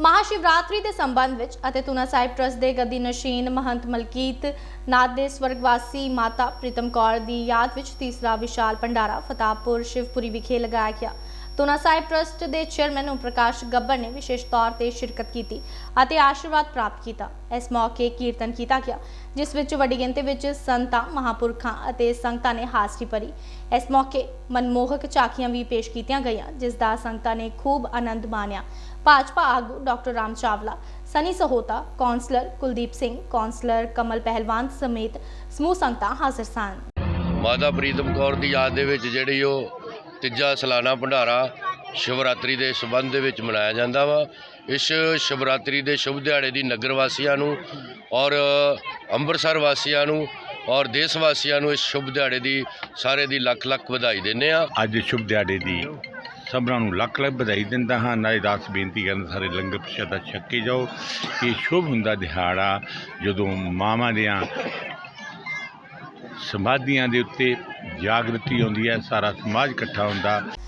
ਮਹਾਸ਼ਿਵਰਾਤਰੀ ਦੇ ਸੰਬੰਧ ਵਿੱਚ ਅਤੇ ਤੁਨਾ ਸਾਹਿਬ ਟਰਸਟ ਦੇ ਗੱਦੀ ਨਸ਼ੀਨ ਮਹੰਤ ਮਲਕੀਤ ਨਾਥ ਦੇ ਸਵਰਗਵਾਸੀ ਮਾਤਾ ਪ੍ਰੀਤਮ ਕੌਰ ਦੀ ਯਾਦ ਵਿੱਚ ਤੀਸਰਾ ਵਿਸ਼ਾਲ ਭੰਡਾਰਾ ਫਤਾਪੁਰ ਸ਼ਿਵਪੁਰੀ ਵਿਖੇ ਲਗਾਇਆ ਗਿਆ। ਤੁਨਾ ਸਾਹਿਬ ਟਰਸਟ ਦੇ ਚੇਅਰਮੈਨ ਓਮ ਪ੍ਰਕਾਸ਼ ਗੱਬਰ ਨੇ ਵਿਸ਼ੇਸ਼ ਤੌਰ ਤੇ ਸ਼ਿਰਕਤ ਕੀਤੀ ਅਤੇ ਆਸ਼ੀਰਵਾਦ ਪ੍ਰਾਪਤ ਕੀਤਾ। ਇਸ ਮੌਕੇ ਕੀਰਤਨ ਕੀਤਾ ਗਿਆ, ਜਿਸ ਵਿੱਚ ਵੱਡੀ ਗਿਣਤੀ ਵਿੱਚ ਸੰਤਾਂ, ਮਹਾਪੁਰਖਾਂ ਅਤੇ ਸੰਗਤਾਂ ਨੇ ਹਾਜ਼ਰੀ ਭਰੀ। ਇਸ ਮੌਕੇ ਮਨਮੋਹਕ ਝਾਕੀਆਂ ਵੀ ਪੇਸ਼ ਕੀਤੀਆਂ ਗਈਆਂ, ਜਿਸ ਦਾ ਸੰਗਤਾਂ ਨੇ ਖੂਬ ਆਨੰਦ ਮਾਣਿਆ। ਭਾਜਪਾ ਆਗੂ doctor Ram Chawla, Sunny Sahota, councillor Kuldeep Singh, councillor Kamal Pehalwan ਸਮੇਤ ਸਮੂਹ ਸੰਗਤਾਂ ਹਾਜ਼ਰ ਸਨ। ਮਾਤਾ ਪ੍ਰੀਤਮ ਕੌਰ ਦੀ ਯਾਦ ਦੇ ਵਿੱਚ ਜਿਹੜੀ ਉਹ ਤੀਜਾ ਸਾਲਾਨਾ ਭੰਡਾਰਾ ਸ਼ਿਵਰਾਤਰੀ ਦੇ ਸਬੰਧ ਦੇ ਵਿੱਚ ਮਨਾਇਆ ਜਾਂਦਾ ਵਾ। ਇਸ ਸ਼ਿਵਰਾਤਰੀ ਦੇ ਸ਼ੁਭ ਦਿਹਾੜੇ ਦੀ ਨਗਰ ਵਾਸੀਆਂ ਨੂੰ ਔਰ ਅੰਮ੍ਰਿਤਸਰ ਵਾਸੀਆਂ ਨੂੰ ਔਰ ਦੇਸ਼ ਵਾਸੀਆਂ ਨੂੰ ਇਸ ਸ਼ੁਭ ਦਿਹਾੜੇ ਦੀ ਸਾਰੇ ਦੀ ਲੱਖ ਲੱਖ ਵਧਾਈ ਦਿੰਦੇ ਆ ਅੱਜ ਸ਼ੁਭ ਦਿਹਾੜੇ ਦੀ ਸਭਨਾਂ ਨੂੰ ਲੱਖ ਲੱਖ ਵਧਾਈ ਦਿੰਦਾ ਹਾਂ। ਨਾਲੇ ਦਾਸ ਬੇਨਤੀ ਕਰਨ ਸਾਰੇ ਲੰਗਰ ਪ੍ਰਸ਼ਾਦਾ ਛਕ ਕੇ ਜਾਓ। ਇਹ ਸ਼ੁਭ ਹੁੰਦਾ ਦਿਹਾੜਾ ਜਦੋਂ ਮਾਵਾਂ ਦੀਆਂ ਸਮਾਧੀਆਂ ਦੇ ਉੱਤੇ ਜਾਗਰਤੀ ਆਉਂਦੀ ਹੈ ਸਾਰਾ ਸਮਾਜ ਇਕੱਠਾ ਹੁੰਦਾ।